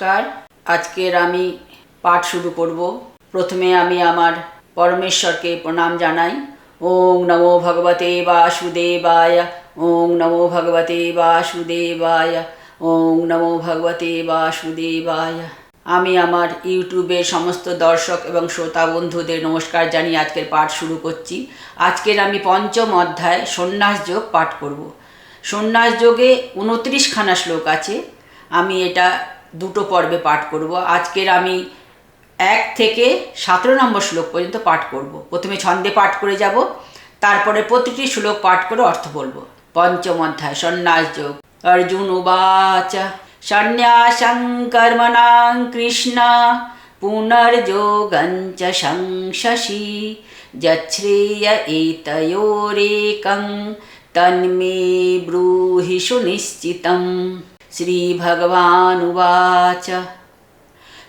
নমস্কার। আজকের আমি পাঠ শুরু করব। প্রথমে আমি আমার পরমেশ্বরকে প্রণাম জানাই। ওং নমো ভগবতে বাসুদেবায়, ওং নমো ভগবতে বাসুদেবায়, ওং নমো ভগবতে বাসুদেবায়। আমি আমার ইউটিউবের সমস্ত দর্শক এবং শ্রোতা বন্ধুদের নমস্কার জানিয়ে আজকের পাঠ শুরু করছি। আজকের আমি পঞ্চম অধ্যায় সন্ন্যাস যোগ পাঠ করব। সন্ন্যাস যোগে উনত্রিশখানা শ্লোক আছে। আমি এটা দুটো পর্বে পাঠ করব। আজকের আমি এক থেকে সতেরো নম্বর শ্লোক পর্যন্ত পাঠ করব। প্রথমে ছন্দে পাঠ করে যাব, তারপরে প্রতিটি শ্লোক পাঠ করে অর্থ বলব। পঞ্চম অধ্যায়, সন্ন্যাস যোগ। অর্জুন উবাচ, সন্ন্যাসং কর্মণাং কৃষ্ণ, পুনর্যোগঞ্চ সংশশি, যচ্ছ্রেয় এতয়োরেকং, তন্মে ব্রূহি সুনিশ্চিতम् श्रीभगवानुवाच।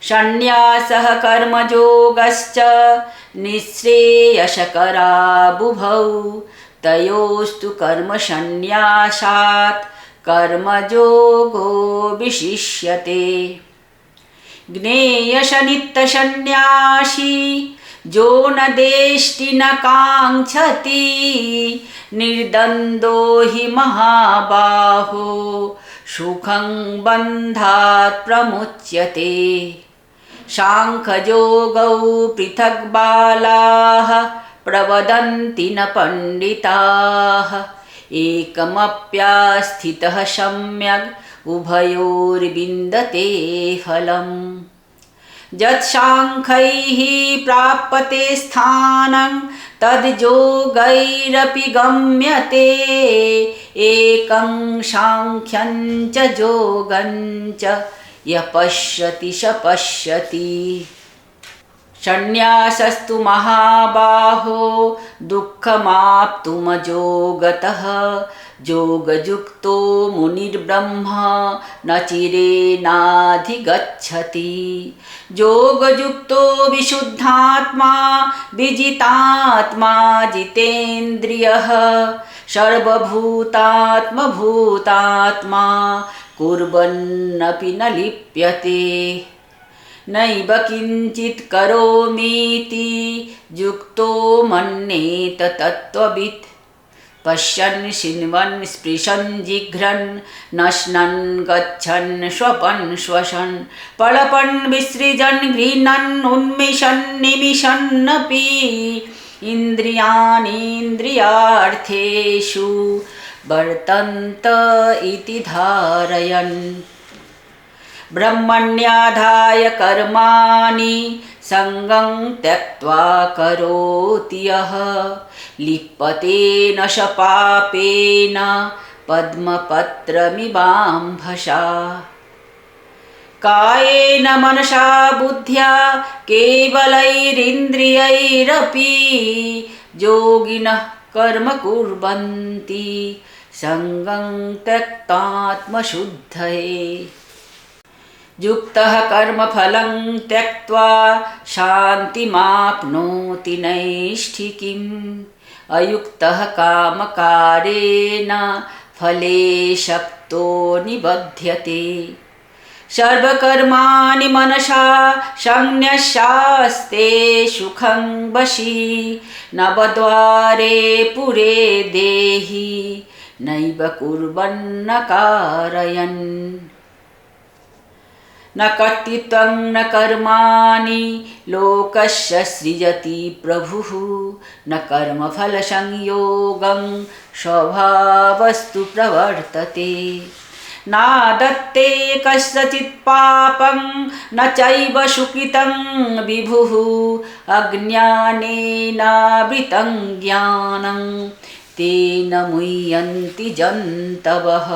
सन्न्यासः कर्मयोगश्च निःश्रेयशकरा बुभौ तयोस्तु कर्मसन्न्यासात् कर्मयोगो विशिष्यते। ज्ञेयशनित्यसन्न्यासी जो न देष्टि न काङ्क्षति निर्दन्दो हि महाबाहो। सुखं बन्धात् प्रमुच्यते। साङ्ख्ययोगौ पृथक् बालाः प्रवदन्ति न पण्डिताः। एकमप्यास्थितः सम्यग् उभयोर्विन्दते फलम्। यत्साङ्ख्यैः प्राप्यते स्थानं तद्योगैरपि गम्यते। एकं साङ्ख्यं च योगं च य पश्यति स पश्यति षण्यासस्तु महाबाहो दुःखमाप्तुमजोगतः योगयुक्तो मुनिर्ब्रह्म न चिरेणाधिगच्छति योगयुक्तो विशुद्धात्मा विजितात्मा जितेन्द्रियः सर्वभूतात्मभूतात्मा कुर्वन्नपि न लिप्यते नैव किञ्चित् करोमीति युक्तो मन्येत तत्त्ववित् पश्यन् शृण्वन् स्पृशन् जिघ्रन् नश्नन् गच्छन् स्वपन् श्वसन् पळपन् विसृजन् गृह्णन् उन्मिषन् निमिषन्नपि इन्द्रियाणीन्द्रियार्थेषु वर्तन्त इति धारयन्। ब्रह्मण्याधाय कर्माणि सङ्गं त्यक्त्वा करोति यः। लिप्यते न स पापेन पद्मपत्रमिवाम्भसा कायेन मनसा बुद्ध्या केवलैरिन्द्रियैरपि योगिनः कर्म कुर्वन्ति। सङ्गं त्यक्तात्मशुद्धये युक्तः कर्मफलं त्यक्त्वा शान्तिमाप्नोति नैष्ठिकीम्। अयुक्तः कामकारेण फले शक्तो निबध्यते। सर्वकर्माणि मनसा संन्यस्यास्ते सुखं वशी नवद्वारे पुरे देहि, नैव कुर्वन्न कारयन्। न कर्तृत्वं न कर्माणि लोकस्य सृजति प्रभुः। न कर्मफलसंयोगं स्वभावस्तु प्रवर्तते। नादत्ते कस्यचित् पापं न चैव सुकृतं विभुः। अज्ञानेनावृतं ज्ञानं तेन मुह्यन्ति जन्तवः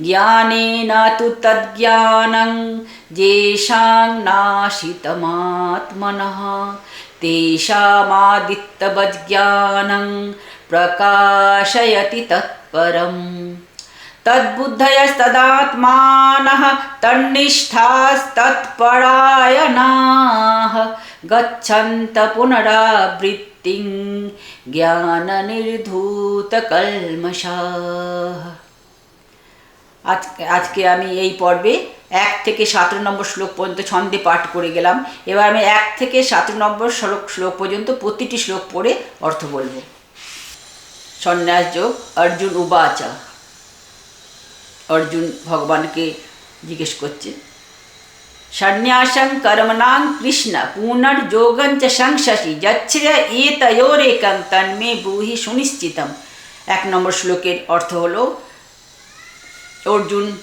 ज्ञानेन तु तद्ज्ञानं येषां नाशितमात्मनः। तेषामादित्तवज्ज्ञानं प्रकाशयति तत्परम्। तद्बुद्धयस्तदात्मानः तन्निष्ठास्तत्परायणाः गच्छन्त पुनरावृत्तिं ज्ञाननिर्धूतकल्मषाः। আজকে আজকে আমি এই পর্বে এক থেকে সতেরো নম্বর শ্লোক পর্যন্ত ছন্দে পাঠ করে গেলাম। এবার আমি এক থেকে সতেরো নম্বর শ্লোক শ্লোক পর্যন্ত প্রতিটি শ্লোক পড়ে অর্থ বলব। সন্ন্যাস যোগ, অর্জুন উবাচা। অর্জুন ভগবানকে জিজ্ঞেস করছে, সন্ন্যাসং কর্মণাং কৃষ্ণ পুনর্যোগং চ সংশসি যচ্ছ্র এতয়োরেকং তন্মে ব্রূহি সুনিশ্চিতম। এক নম্বর শ্লোকের অর্থ হলো অর্জুন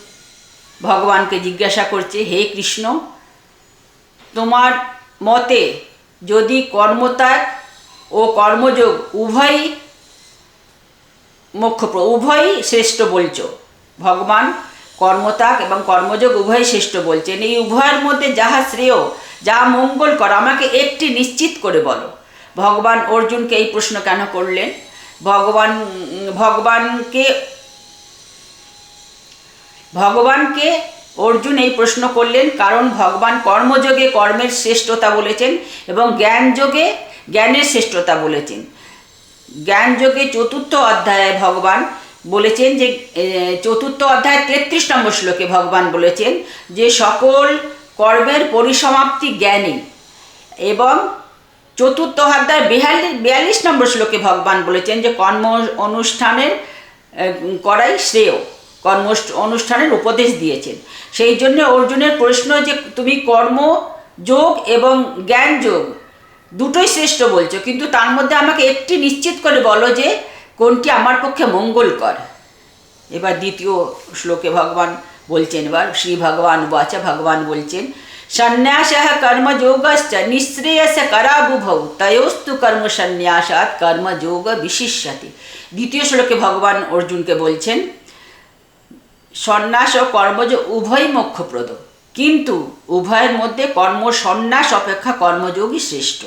ভগবানকে জিজ্ঞাসা করছে, হে কৃষ্ণ, তোমার মতে যদি কর্মত্যাগ ও কর্মযোগ উভয়ই মোক্ষ উভয়ই শ্রেষ্ঠ বলছ? ভগবান কর্মত্যাগ এবং কর্মযোগ উভয়ই শ্রেষ্ঠ বলছেন, এই উভয়ের মধ্যে যাহা শ্রেয়, যা মঙ্গল কর আমাকে একটি নিশ্চিত করে বলো। ভগবান অর্জুনকে এই প্রশ্ন কেন করলেন? ভগবান, ভগবানকে ভগবানকে অর্জুন এই প্রশ্ন করলেন, কারণ ভগবান কর্মযোগে কর্মের শ্রেষ্ঠতা বলেছেন এবং জ্ঞানযোগে জ্ঞানের শ্রেষ্ঠতা বলেছেন। জ্ঞানযোগে চতুর্থ অধ্যায়ে ভগবান বলেছেন যে চতুর্থ অধ্যায় তেত্রিশ নম্বর শ্লোকে ভগবান বলেছেন যে, সকল কর্মের পরিসমাপ্তি জ্ঞানী এবং চতুর্থ অধ্যায় বিয়াল্লিশ বিয়াল্লিশ নম্বর শ্লোকে ভগবান বলেছেন যে, কর্ম অনুষ্ঠানের করাই শ্রেয়। কর্ম অনুষ্ঠানের উপদেশ দিয়েছেন। সেই জন্য অর্জুনের প্রশ্ন যে তুমি কর্ম, যোগ এবং জ্ঞান যোগ দুটোই শ্রেষ্ঠ বলছো। কিন্তু তার মধ্যে আমাকে একটি নিশ্চিত করে বলো যে কোনটি আমার পক্ষে মঙ্গলকর। এবার দ্বিতীয় শ্লোকে ভগবান বলছেন এবার, শ্রী ভগবান বাচা ভগবান বলছেন, সন্ন্যাস কর্মযোগশ্চ নিঃশ্রেয়স করাবুভৌ, তয়োস্তু কর্ম সন্ন্যাসাত কর্মযোগ বিশিষ্যতে। দ্বিতীয় শ্লোকে ভগবান অর্জুনকে বলছেন সন্ন্যাস ও কর্মযোগ উভয় মোক্ষপ্রদ। কিন্তু উভয়ের মধ্যে কর্ম সন্ন্যাস অপেক্ষা কর্মযোগই শ্রেষ্ঠ।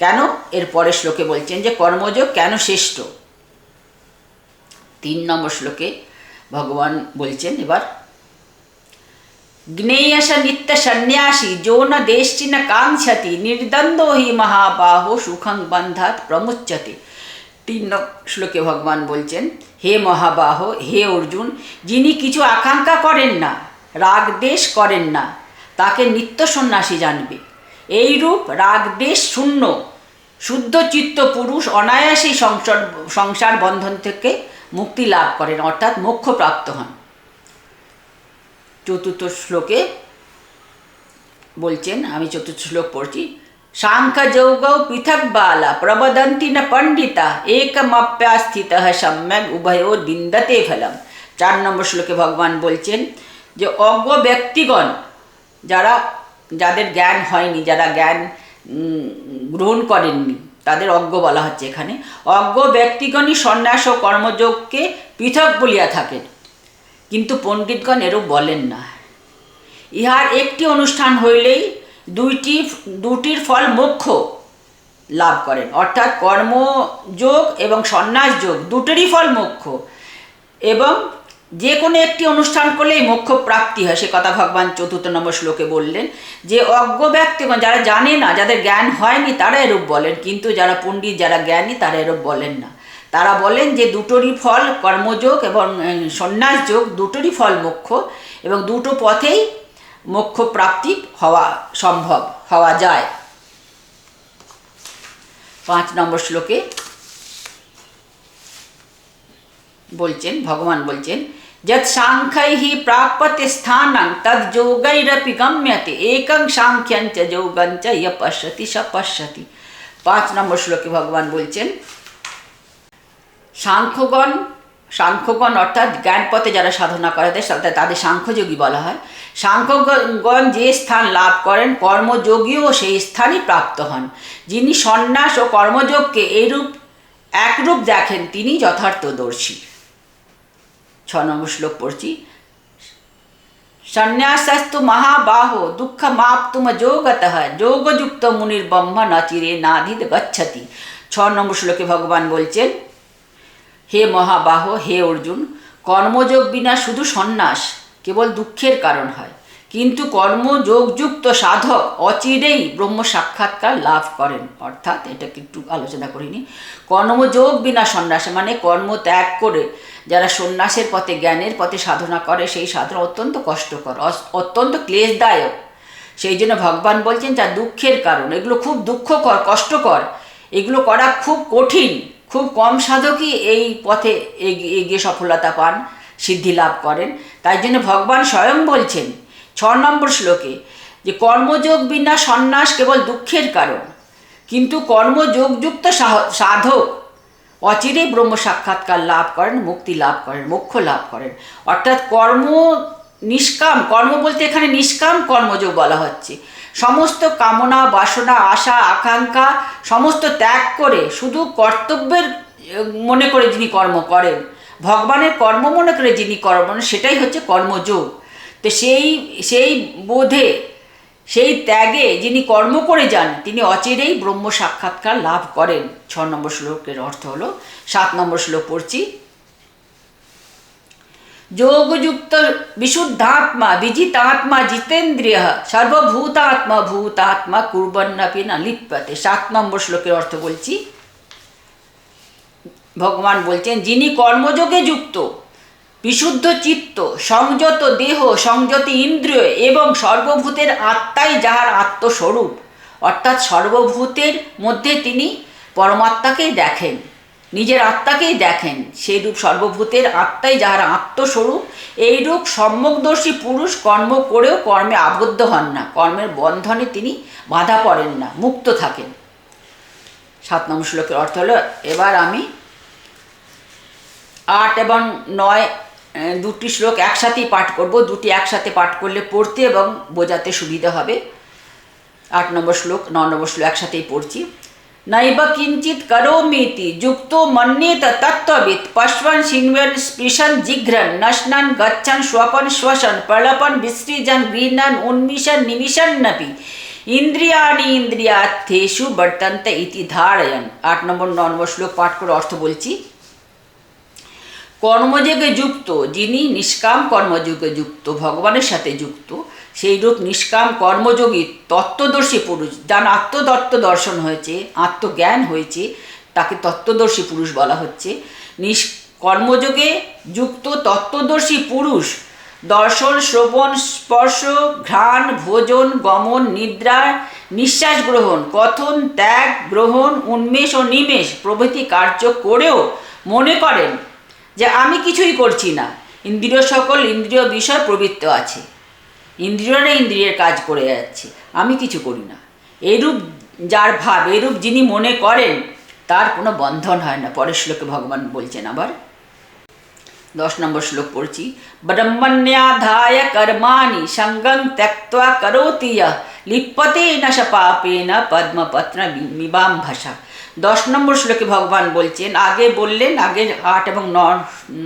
কেন? এর পরের শ্লোকে বলছেন যে কর্মযোগ কেন শ্রেষ্ঠ? তিন নম্বর শ্লোকে ভগবান বলছেন এবার, জ্ঞেয়স নিত্য সন্ন্যাসী, যো না দেশটি না কাঙ্ক্ষতি, নির্দ্বন্দ্ব হি মহাবাহো সুখং বন্ধাত প্রমুচ্যতে তিন শ্লোকে ভগবান বলছেন, হে মহাবাহ, হে অর্জুন, যিনি কিছু আকাঙ্ক্ষা করেন না, রাগ দেশ করেন না, তাকে নিত্য সন্ন্যাসী জানবে। এইরূপ রাগ দেশ শূন্য, শুদ্ধ চিত্ত পুরুষ অনায়াসেই সংসার সংসার বন্ধন থেকে মুক্তি লাভ করেন, অর্থাৎ মোক্ষ প্রাপ্ত হন। চতুর্থ শ্লোকে বলছেন, আমি চতুর্থ শ্লোক পড়ছি পৃথক বালা প্রবদন্তি ন পণ্ডিতা একমপ্যাস্থিত সম্যক উভয়োর বিন্দতে ফলম চার নম্বর শ্লোকে ভগবান বলছেন যে অজ্ঞ ব্যক্তিগণ যারা যাদের জ্ঞান হয়নি যারা জ্ঞান গ্রহণ করেননি তাদের অজ্ঞ বলা হচ্ছে এখানে অজ্ঞ ব্যক্তিগণই সন্ন্যাস ও কর্মযোগকে পৃথক বলিয়া থাকেন, কিন্তু পণ্ডিতগণ এরূপ বলেন না। ইহার একটি অনুষ্ঠান হইলেই দুইটি, দুটির ফল মোক্ষ লাভ করেন। অর্থাৎ কর্মযোগ এবং সন্ন্যাস যোগ দুটোরই ফল মোক্ষ। এবং যে কোনো একটি অনুষ্ঠান করলেই মোক্ষ প্রাপ্তি হয়, সে কথা ভগবান চতুর্থ নম্বর শ্লোকে বললেন। যে অজ্ঞ ব্যক্তিগণ যারা জানে না, যাদের জ্ঞান হয়নি, তারা এরূপ বলেন। কিন্তু যারা পণ্ডিত, যারা জ্ঞানী, তারা এরূপ বলেন না। তারা বলেন যে দুটোরই ফল কর্মযোগ এবং সন্ন্যাস যোগ দুটোরই ফল মোক্ষ এবং দুটো পথেই মোক্ষ প্রাপ্তি হওয়া সম্ভব, হওয়া যায়। পাঁচ নম্বর শ্লোকে বলছেন, ভগবান বলছেন, যৎ সাংখ্যৈ প্রাপ্যতে স্থানং তদ যোগৈরপি গম্যতে, একং সাংখ্যং চ যোগং চ ইয় পশ্যতি স পশ্যতি পাঁচ নম্বর শ্লোকে ভগবান বলছেন, সাংখ্যগণ সাংখ্যগণ, অর্থাৎ জ্ঞান পথে যারা সাধনা করে তাদের তাদের সাংখ্যযোগী বলা হয়। সাংখ্যগণ যে স্থান লাভ করেন, কর্মযোগীও সেই স্থানই প্রাপ্ত হন। যিনি সন্ন্যাস ও কর্মযোগকে এইরূপ একরূপ দেখেন তিনি যথার্থদর্শী। ছ নম্বর শ্লোক পড়ছি। সন্ন্যাসস্তু মহাবাহ দুঃখ মাপ্তুম যোগত, যোগযুক্ত মুনির ব্রহ্ম নচিরে নাধিদ গচ্ছতি। ছ নম্বর শ্লোকে ভগবান বলছেন হে মহাবাহ, হে অর্জুন, কর্মযোগ বিনা শুধু সন্ন্যাস, কেবল দুঃখের কারণ হয়। কিন্তু কর্মযোগযুক্ত সাধক অচিরেই ব্রহ্ম সাক্ষাৎকার লাভ করেন। অর্থাৎ এটাকে একটু আলোচনা করিনি। কর্মযোগ বিনা সন্ন্যাস মানে কর্ম ত্যাগ করে যারা সন্ন্যাসের পথে, জ্ঞানের পথে সাধনা করে, সেই সাধনা অত্যন্ত কষ্টকর অত্যন্ত ক্লেশদায়ক। সেই জন্য ভগবান বলছেন, যা দুঃখের কারণ, এগুলো খুব দুঃখকর, কষ্টকর, এগুলো করা খুব কঠিন। খুব কম সাধকই এই পথে এগিয়ে সফলতা পান, সিদ্ধি লাভ করেন। তাই জন্য ভগবান স্বয়ং বলছেন, ছ নম্বর শ্লোকে, যে কর্মযোগ বিনা সন্ন্যাস কেবল দুঃখের কারণ। কিন্তু কর্মযোগযুক্ত সাধক অচিরেই ব্রহ্ম সাক্ষাৎকার লাভ করেন, মুক্তি লাভ করেন, মোক্ষ লাভ করেন। অর্থাৎ কর্ম নিষ্কাম, কর্ম বলতে এখানে নিষ্কাম কর্মযোগ বলা হচ্ছে। সমস্ত কামনা, বাসনা, আশা, আকাঙ্ক্ষা সমস্ত ত্যাগ করে শুধু কর্তব্যের মনে করে যিনি কর্ম করেন, ভগবানের কর্ম মনে করে যিনি কর্ম সেটাই হচ্ছে কর্মযোগ। তো সেই সেই বোধে, সেই ত্যাগে যিনি কর্ম করে যান, তিনি অচিরেই ব্রহ্ম সাক্ষাৎকার লাভ করেন। ছ নম্বর শ্লোকের অর্থ হলো, সাত নম্বর শ্লোক পড়ছি যোগযুক্ত বিশুদ্ধাত্মা বিজিতাত্মা জিতেন্দ্রিয় সর্বভূতাত্মা ভূতাত্মা কুর্বন্নপি না লিপ্যতে সাত নম্বর শ্লোকের অর্থ বলছি, ভগবান বলছেন, যিনি কর্মযোগে যুক্ত, বিশুদ্ধ চিত্ত, সংযত দেহ, সংযত ইন্দ্রিয় এবং সর্বভূতের আত্মাই যাহার আত্মস্বরূপ, অর্থাৎ সর্বভূতের মধ্যে তিনি পরমাত্মাকেই দেখেন। নিজের আত্মাকেই দেখেন। সেই রূপ সর্বভূতের আত্মাই যাহার আত্মস্বরূপ, এইরূপ সম্যকদর্শী পুরুষ কর্ম করেও কর্মে আবদ্ধ হন না। কর্মের বন্ধনে তিনি বাধা পড়েন না, মুক্ত থাকেন। সাত নম্বর শ্লোকের অর্থ হলো, এবার আমি আট এবং নয় দুটি শ্লোক একসাথেই পাঠ করব। দুটি একসাথে পাঠ করলে পড়তে এবং বোঝাতে সুবিধা হবে। আট নম্বর শ্লোক, ন নম্বর শ্লোক একসাথেই পড়ছি। নৈব কিঞ্চিত করোমিতি যুক্ত মন্যেত তত্ত্ববিদ পশ্বন সিংহন স্পৃশন জিঘ্রন নশ্নন গচ্ছন স্বপন শ্বসন প্রলপন বিসৃজন গৃহণন উন্মিষন নিমিষন্নপি ইন্দ্রিয়াণি ইন্দ্রিয়ার্থেষু বর্তন্ত ইতি ধারয়ন আট নম্বর ন নম্বর শ্লোক পাঠ করে অর্থ বলছি কর্মযোগে যুক্ত যিনি নিষ্কাম কর্মযোগে যুক্ত ভগবানের সাথে যুক্ত সেই রূপ নিষ্কাম, কর্মযোগী, তত্ত্বদর্শী পুরুষ। যার আত্মদত্ত দর্শন হয়েছে, আত্মজ্ঞান হয়েছে, তাকে তত্ত্বদর্শী পুরুষ বলা হচ্ছে। নিষ কর্মযোগে যুক্ত তত্ত্বদর্শী পুরুষ, দর্শন, শ্রবণ, স্পর্শ, ঘ্রাণ, ভোজন, গমন, নিদ্রা, নিঃশ্বাস গ্রহণ, কথন, ত্যাগ, গ্রহণ, উন্মেষ ও নিমেষ প্রভৃতি কার্য করেও মনে করেন যে আমি কিছুই করছি না। ইন্দ্রিয় সকল ইন্দ্রিয় বিষয় প্রবৃত্ত আছে। ইন্দ্রিয়রা ইন্দ্রিয়ের কাজ করে যাচ্ছে। আমি কিছু করি না। এরূপ যার ভাব, এরূপ যিনি মনে করেন, তার কোনো বন্ধন হয় না। পরের শ্লোকে ভগবান বলছেন আবার। দশ নম্বর শ্লোক পড়ছি। ব্রহ্মণ্যাধায় কর্মাণি সঙ্গং ত্যক্তা করোতি লিপ্যতে ন স পাপেন পদ্মপত্র মিবাম ভাষা। দশ নম্বর শ্লোকে ভগবান বলছেন, আগে বললেন, আগের আট এবং ন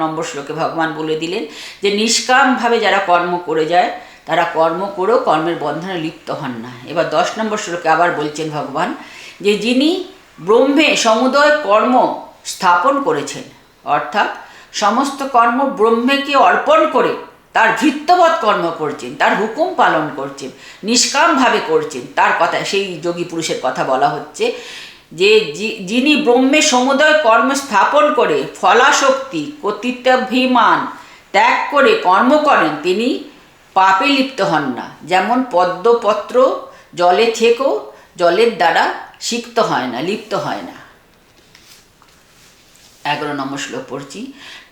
নম্বর শ্লোকে ভগবান বলে দিলেন যে, নিষ্কামভাবে যারা কর্ম করে যায় তারা কর্ম করেও কর্মের বন্ধনে লিপ্ত হন না। এবার দশ নম্বর শ্লোকে আবার বলছেন ভগবান যে যিনি ব্রহ্মে সমুদয় কর্ম স্থাপন করেছেন, অর্থাৎ সমস্ত কর্ম ব্রহ্মেকে অর্পণ করে তার ভৃত্যবৎ কর্ম করছেন, তার হুকুম পালন করছেন, নিষ্কামভাবে করছেন, তার কথা, সেই যোগী পুরুষের কথা বলা হচ্ছে যে যিনি ব্রহ্মে সমুদয় কর্ম স্থাপন করে, ফলাশক্তি, কর্তৃত্বাভিমান ত্যাগ করে কর্ম করেন, তিনি পাপে লিপ্ত হন না। যেমন পদ্মপত্র জলে থেকেও জলের দ্বারা সিক্ত হয় না, লিপ্ত হয় না। এগারো নম্বর শ্লোক পড়ছি।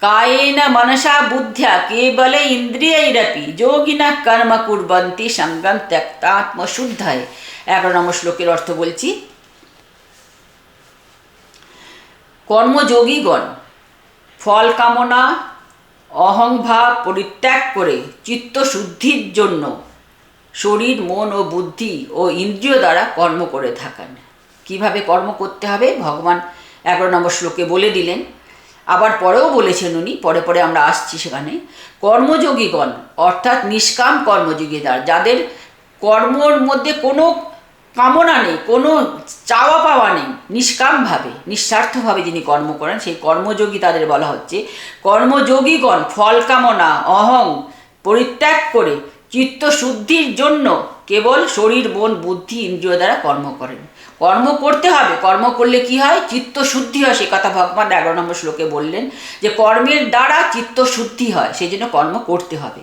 কায়েন মনসা বুদ্ধ্যা কেবলে ইন্দ্রিয়ৈরপি, যোগিনা কর্ম কুর্বন্তি সঙ্গম ত্যক্তাত্মশুদ্ধায়। এগারো নম্বর শ্লোকের অর্থ বলছি, কর্মযোগীগণ, ফল কামনা অহংভাব পরিত্যাগ করে চিত্তশুদ্ধির জন্য শরীর, মন ও বুদ্ধি ও ইন্দ্রিয় দ্বারা কর্ম করে থাকেন। কীভাবে কর্ম করতে হবে? ভগবান এগারো নম্বর শ্লোকে বলে দিলেন, আবার পরেও বলেছেন উনি, পরে পরে আমরা আসছি সেখানে, কর্মযোগীগণ, অর্থাৎ নিষ্কাম কর্মযোগী যাদের কর্মর মধ্যে কোনো কামনা নেই, কোনো চাওয়া পাওয়া নেই, নিষ্কামভাবে, নিঃস্বার্থভাবে যিনি কর্ম করেন, সেই কর্মযোগী তাদের বলা হচ্ছে। কর্মযোগীগণ ফল কামনা, অহং পরিত্যাগ করে চিত্ত শুদ্ধির জন্য কেবল শরীর, মন, বুদ্ধি, ইন্দ্রিয় দ্বারা কর্ম করেন। কর্ম করতে হবে, কর্ম করলে কি হয়? চিত্ত শুদ্ধি হয়, সে কথা ভগবান এগারো নম্বর শ্লোকে বললেন যে, কর্মের দ্বারা চিত্ত শুদ্ধি হয় সেই জন্য কর্ম করতে হবে।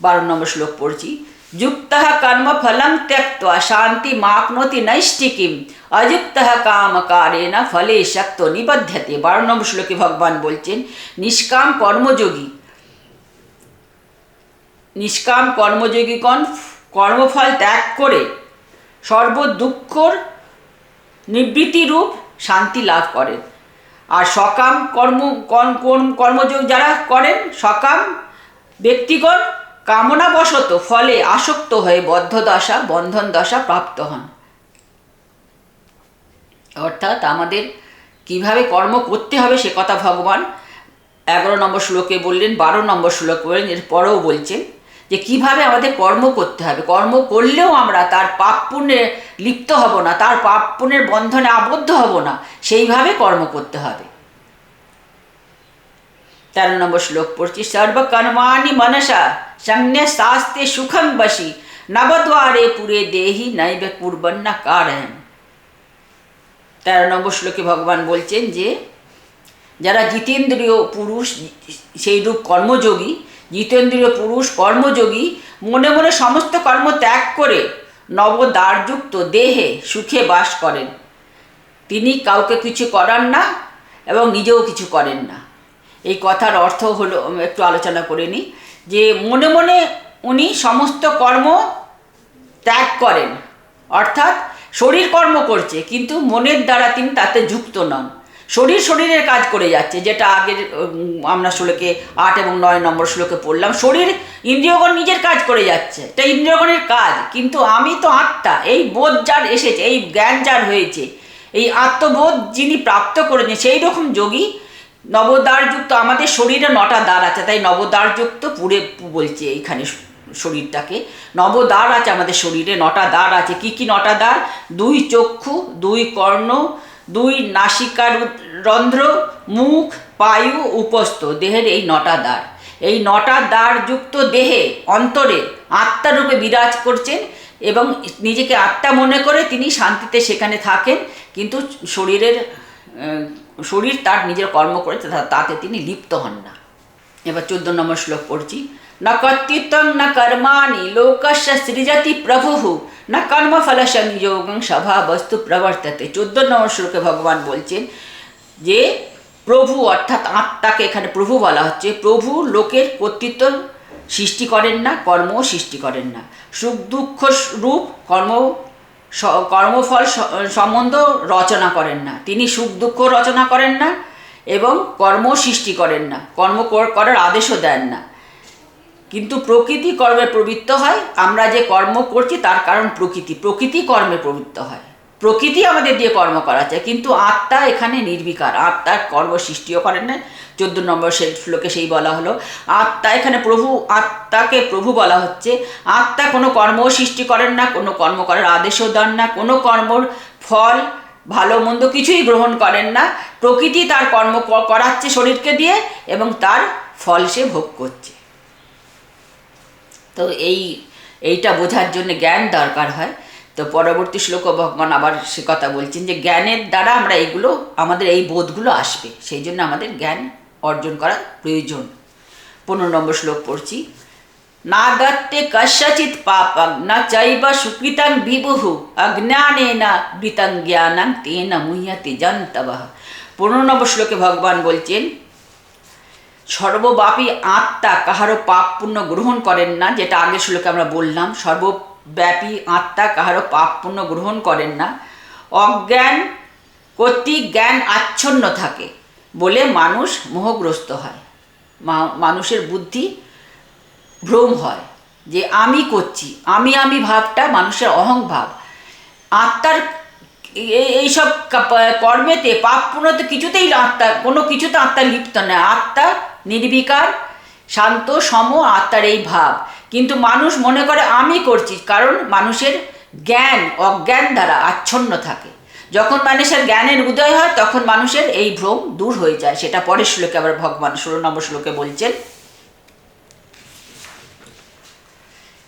বারো নম্বর শ্লোক পড়ছি। যুক্ত কর্ম ফলং ত্যক্তা শান্তি মাপনতি নৈষ্টিকিম অযুক্ত কাম কারে না ফলে শক্ত নিবধ্যতে। বারো শ্লোকে ভগবান বলছেন, নিষ্কাম কর্মযোগী, নিষ্কাম কর্মযোগীগণ কর্মফল ত্যাগ করে সর্ব দুঃখর নিবৃত্তিরূপ শান্তি লাভ করেন। আর সকাম কর্ম- কর্মযোগ যারা করেন, সকাম ব্যক্তিগণ কামনাবশত ফলে আসক্ত হয়ে বদ্ধ দশা বন্ধন দশা প্রাপ্ত হন। অর্থাৎ আমাদের কীভাবে কর্ম করতে হবে সে কথা ভগবান এগারো নম্বর শ্লোকে বললেন, বারো নম্বর শ্লোক বললেন, এরপরেও বলছেন যে কীভাবে আমাদের কর্ম করতে হবে। কর্ম করলেও আমরা তার পাপ পুণ্যে লিপ্ত হব না, তার পাপ পুণ্যের বন্ধনে আবদ্ধ হব না, সেইভাবে কর্ম করতে হবে। তেরো নম্বর শ্লোক পড়ছি সর্বকর্মাণি মনসা সংজ্ঞ শাস্তে সুখং বসি নবদ্বারে পুরে দেহি নৈবে কুর্বন্না কারণ তেরো নম্বর শ্লোকে ভগবান বলছেন যে যারা জিতেন্দ্রীয় পুরুষ সেই রূপ কর্মযোগী জিতেন্দ্রীয় পুরুষ কর্মযোগী, মনে মনে সমস্ত কর্ম ত্যাগ করে নবদ্বারযুক্ত দেহে সুখে বাস করেন। তিনি কাউকে কিছু করান না এবং নিজেও কিছু করেন না। এই কথার অর্থ হলো একটু আলোচনা করে নিই, যে মনে মনে উনি সমস্ত কর্ম ত্যাগ করেন। অর্থাৎ শরীর কর্ম করছে, কিন্তু মনের দ্বারা তিনি তাতে যুক্ত নন। শরীর শরীরের কাজ করে যাচ্ছে, যেটা আগের আমরা শ্লোকে আট এবং নয় নম্বর শ্লোকে পড়লাম। শরীর ইন্দ্রিয়গণ নিজের কাজ করে যাচ্ছে, এটা ইন্দ্রিয়গণের কাজ, কিন্তু আমি তো আত্মা, এই বোধ যার এসেছে, এই জ্ঞান যার হয়েছে, এই আত্মবোধ যিনি প্রাপ্ত করেছেন সেই রকম যোগী নবদ্বারযুক্ত আমাদের শরীরে নটা দ্বার আছে, তাই নবদ্বারযুক্ত পুরে বলছে এইখানে শরীরটাকে। নবদ্বার আছে আমাদের শরীরে, নটা দ্বার আছে। কি কি নটা দ্বার? দুই চক্ষু, দুই কর্ণ, দুই নাসিকার রন্ধ্র মুখ, পায়ু, উপস্থ, দেহের এই নটা দ্বার। এই নটা দ্বারযুক্ত দেহে, অন্তরে আত্মারূপে বিরাজ করছেন এবং নিজেকে আত্মা মনে করে তিনি শান্তিতে সেখানে থাকেন, কিন্তু শরীরের শরীর তার নিজের কর্ম করেছে তাতে তিনি লিপ্ত হন না। এবার চোদ্দ নম্বর শ্লোক পড়ছি। না কর্তৃত্বং, না কর্মাণি, লোকস্য সৃজতি প্রভু, ন কর্মফল সংযোগং সভা বস্তু প্রবর্ততে। চোদ্দ নম্বর শ্লোকে ভগবান বলছেন যে, প্রভু অর্থাৎ আত্মাকে এখানে প্রভু বলা হচ্ছে। প্রভু লোকের কর্তৃত্ব সৃষ্টি করেন না, কর্মও সৃষ্টি করেন না। সুখ দুঃখ রূপ কর্ম কর্মফল সম্বন্ধ রচনা করেন না। তিনি সুখ দুঃখ রচনা করেন না এবং কর্ম সৃষ্টি করেন না। কর্ম কর- করার আদেশও দেন না। কিন্তু প্রকৃতি কর্মে প্রবৃত্ত হয়। আমরা যে কর্ম করছি তার কারণ প্রকৃতি। প্রকৃতি কর্মে প্রবৃত্ত হয়। প্রকৃতি আমাদের দিয়ে কর্ম করা করাচ্ছে, কিন্তু আত্মা এখানে নির্বিকার। আত্মার কর্ম সৃষ্টিও করেন না চোদ্দ নম্বর সেই শ্লোকে সেই বলা হলো, আত্মা এখানে প্রভু আত্মাকে প্রভু বলা হচ্ছে। আত্মা কোনো কর্মও সৃষ্টি করেন না, কোনো কর্ম করার আদেশও দেন না, কোনো কর্মর ফল, ভালো মন্দ কিছুই গ্রহণ করেন না। প্রকৃতি তার কর্ম করাচ্ছে শরীরকে দিয়ে এবং তার ফল সে ভোগ করছে। তো এই এইটা বোঝার জন্য জ্ঞান দরকার হয়। তো পরবর্তী শ্লোক ভগবান আবার সে কথা বলছেন যে জ্ঞানের দ্বারা আমরা এইগুলো আমাদের এই বোধগুলো আসবে। সেই জন্য আমাদের জ্ঞান অর্জন করা প্রয়োজন। পনেরো নম্বর শ্লোক পড়ছি। না দত্তে কস্যচিৎ পাপং, না চৈব সুকৃতং বিভুহু, অজ্ঞানেন বৃতং জ্ঞানং তেন মুহ্যতে জন্তব। পনেরো নম্বর শ্লোকে ভগবান বলছেন, সর্বব্যাপী আত্মা কাহারও পাপ পুণ্য গ্রহণ করেন না, যেটা আগের শ্লোকে আমরা বললাম সর্বব্যাপী আত্মা কাহারও পাপ পুণ্য গ্রহণ করেন না। অজ্ঞান কর্তৃক জ্ঞান আচ্ছন্ন থাকে বলে মানুষ মোহগ্রস্ত হয়। মানুষের বুদ্ধি ভ্রম হয় যে আমি করছি, আমি আমি ভাবটা মানুষের অহংভাব আত্মার এইসব কর্মেতে পাপ পুণ্যতে কিছুতেই আত্মা, কোনো কিছুতে আত্মা লিপ্ত নয়। আত্মা নির্বিকার, শান্ত, সম আত্মার এই ভাব। কিন্তু মানুষ মনে করে আমি করছি, কারণ মানুষের জ্ঞান, অজ্ঞান দ্বারা আচ্ছন্ন থাকে। যখন মানুষের জ্ঞানের উদয় হয়, তখন মানুষের এই ভ্রম দূর হয়ে যায়। সেটা পরের শ্লোকে আবার ভগবান ষোলো নম্বর শ্লোকে বলছেন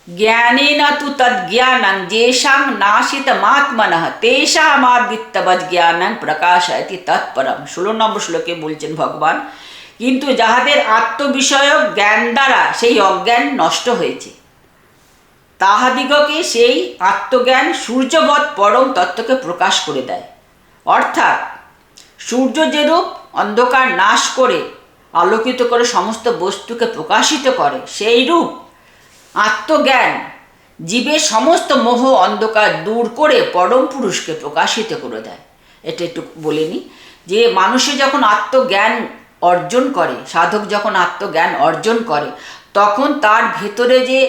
জ্ঞানেন তু তজ্ঞানং যেষাং নাশিতমাত্মনঃ তেষামাদিত্যবৎ জ্ঞানং প্রকাশয়তি তৎপরম। ষোলো নম্বর শ্লোকে বলছেন ভগবান কিন্তু যাহাদের আত্মবিষয়ক জ্ঞান দ্বারা সেই অজ্ঞান নষ্ট হয়েছে। তাহাদিগকে সেই আত্মজ্ঞান সূর্যবৎ পরম তত্ত্বকে প্রকাশ করে দেয়। অর্থাৎ সূর্য যেরূপ অন্ধকার নাশ করে, আলোকিত করে সমস্ত বস্তুকে প্রকাশিত করে সেই রূপ আত্মজ্ঞান জীবের সমস্ত মোহ অন্ধকার দূর করে পরম পুরুষকে প্রকাশিত করে দেয়। এটা একটু বলে নিই যে মানুষে যখন আত্মজ্ঞান অর্জন করে। সাধক যখন আত্মজ্ঞান অর্জন করে, তখন তার ভেতরে যে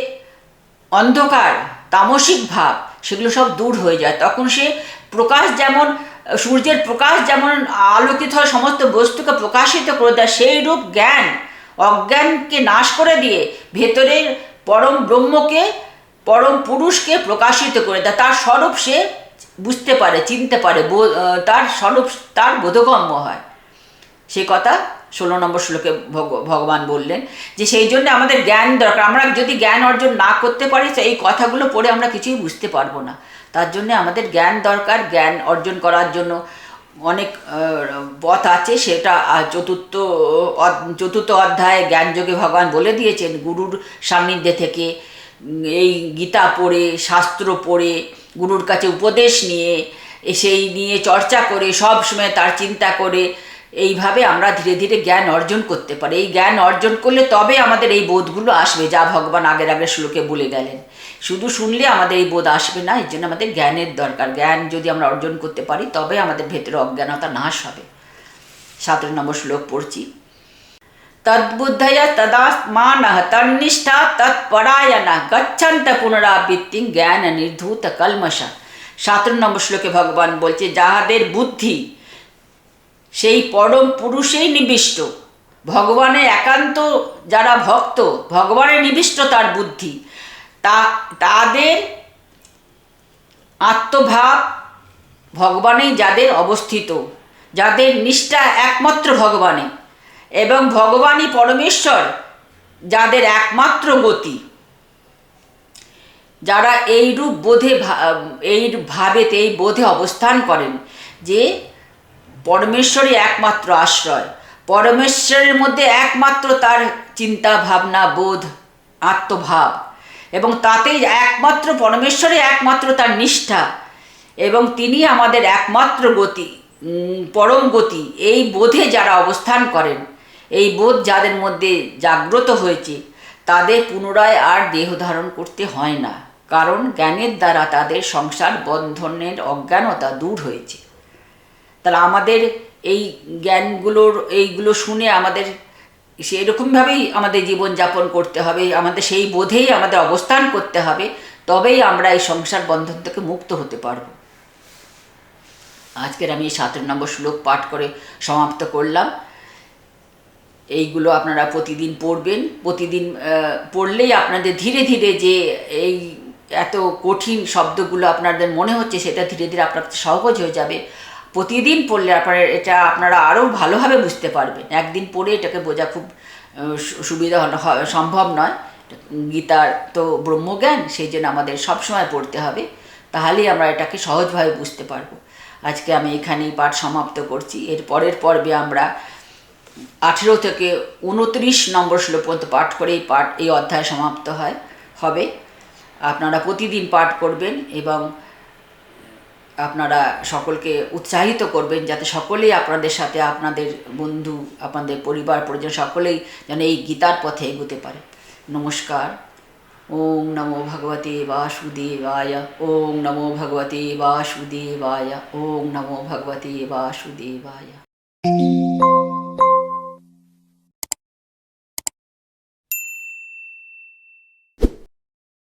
অন্ধকার, তামসিক ভাব, সেগুলো সব দূর হয়ে যায়। তখন সে প্রকাশ যেমন, সূর্যের প্রকাশ যেমন আলোকিত হয়, সমস্ত বস্তুকে প্রকাশিত করে দেয় সেই রূপ জ্ঞান, অজ্ঞানকে নাশ করে দিয়ে ভেতরের পরম ব্রহ্মকে, পরম পুরুষকে প্রকাশিত করে দেয়। তার স্বরূপ সে বুঝতে পারে, চিনতে পারে তার স্বরূপ, তার বোধগম্য হয়। সে কথা ষোলো নম্বর শ্লোকে ভগ- ভগবান বললেন যে সেই জন্য আমাদের জ্ঞান দরকার, আমরা যদি জ্ঞান অর্জন না করতে পারি এই কথাগুলো পড়ে আমরা কিছুই বুঝতে পারব না। তার জন্য আমাদের জ্ঞান দরকার, জ্ঞান অর্জন করার জন্য অনেক পথ আছে, সেটা চতুর্থ চতুর্থ অধ্যায়ে জ্ঞানযোগে ভগবান বলে দিয়েছেন, গুরুর সান্নিধ্যে থেকে এই গীতা পড়ে, শাস্ত্র পড়ে, গুরুর কাছে উপদেশ নিয়ে সেই নিয়ে চর্চা করে, সব সময় তার চিন্তা করে এইভাবে আমরা ধীরে ধীরে জ্ঞান অর্জন করতে পারি। এই জ্ঞান অর্জন করলে তবে আমাদের এই বোধগুলো আসবে যা ভগবান আগের আগের শ্লোকে বলে গেলেন। শুধু শুনলে আমাদের এই বোধ আসবে না এর জন্য আমাদের জ্ঞানের দরকার। জ্ঞান যদি আমরা অর্জন করতে পারি, তবে আমাদের ভেতরে অজ্ঞানতা নাশ হবে। সতেরো নম্বর শ্লোক পড়ছি। তদ্বুদ্ধয় তদা মানহ তন্নিষ্ঠা তৎপরায়ণ গচ্ছন্ত পুনরাবৃত্তি জ্ঞান নির্ধূত কলমশ সতেরো নম্বর শ্লোকে ভগবান বলছে, যাহাদের বুদ্ধি সেই পরম পুরুষেই নিবিষ্ট। ভগবানের একান্ত যারা ভক্ত, ভগবানের নিবিষ্ট তার বুদ্ধি। তা, তাদের আত্মভাব ভগবানেই যাদের অবস্থিত, যাদের নিষ্ঠা একমাত্র ভগবানে। এবং ভগবানই পরমেশ্বর, যাদের একমাত্র গতি। যারা এই রূপ বোধে এই ভাবেতে, এই বোধে অবস্থান করেন যে পরমেশ্বরই একমাত্র আশ্রয়। পরমেশ্বরের মধ্যে একমাত্র তার চিন্তা, ভাবনা, বোধ, আত্মভাব। এবং তাতেই একমাত্র, পরমেশ্বরই একমাত্র তার নিষ্ঠা। এবং তিনি আমাদের একমাত্র গতি পরম গতি। এই বোধে যারা অবস্থান করেন, এই বোধ যাদের মধ্যে জাগ্রত হয়েছে, তাদের পুনরায় আর দেহ ধারণ করতে হয় না। কারণ জ্ঞানের দ্বারা তাদের সংসার বন্ধনের অজ্ঞানতা দূর হয়েছে। তাহলে আমাদের এই জ্ঞানগুলোর, এইগুলো শুনে আমাদের সেরকমভাবেই আমাদের জীবনযাপন করতে হবে, আমাদের সেই বোধেই আমাদের অবস্থান করতে হবে, তবেই আমরা এই সংসার বন্ধন থেকে মুক্ত হতে পারব। আজকের আমি সতেরো নম্বর শ্লোক পাঠ করে সমাপ্ত করলাম। এইগুলো আপনারা প্রতিদিন পড়বেন, প্রতিদিন পড়লেই আপনাদের ধীরে ধীরে যে এই এত কঠিন শব্দগুলো আপনাদের মনে হচ্ছে, সেটা ধীরে ধীরে আপনার সহজ হয়ে যাবে। প্রতিদিন পড়লে আপনার, এটা আপনারা আরও ভালোভাবে বুঝতে পারবেন। একদিন পড়ে এটাকে বোঝা খুব সুবিধা সম্ভব নয়। গীতার তো ব্রহ্মজ্ঞান, সেই জন্য আমাদের সবসময় পড়তে হবে। তাহলেই আমরা এটাকে সহজভাবে বুঝতে পারব। আজকে আমি এখানেই পাঠ সমাপ্ত করছি। এর পরের পর্বে আমরা আঠেরো থেকে উনত্রিশ নম্বর শ্লোক পর্যন্ত পাঠ করে এই পাঠ, এই অধ্যায় সমাপ্ত হয়, হবে। আপনারা প্রতিদিন পাঠ করবেন এবং আপনারা সকলকে উৎসাহিত করবেন যাতে সকলেই আপনাদের সাথে আপনাদের বন্ধু, আপনাদের পরিবার, পরিজন সকলেই যেন এই গীতার পথে এগোতে পারে। নমস্কার। ওম নমো ভগবতে বাসুদেবায়। ওম নমো ভগবতে বাসুদেবায়। ওম নমো ভগবতে বাসুদেবায়।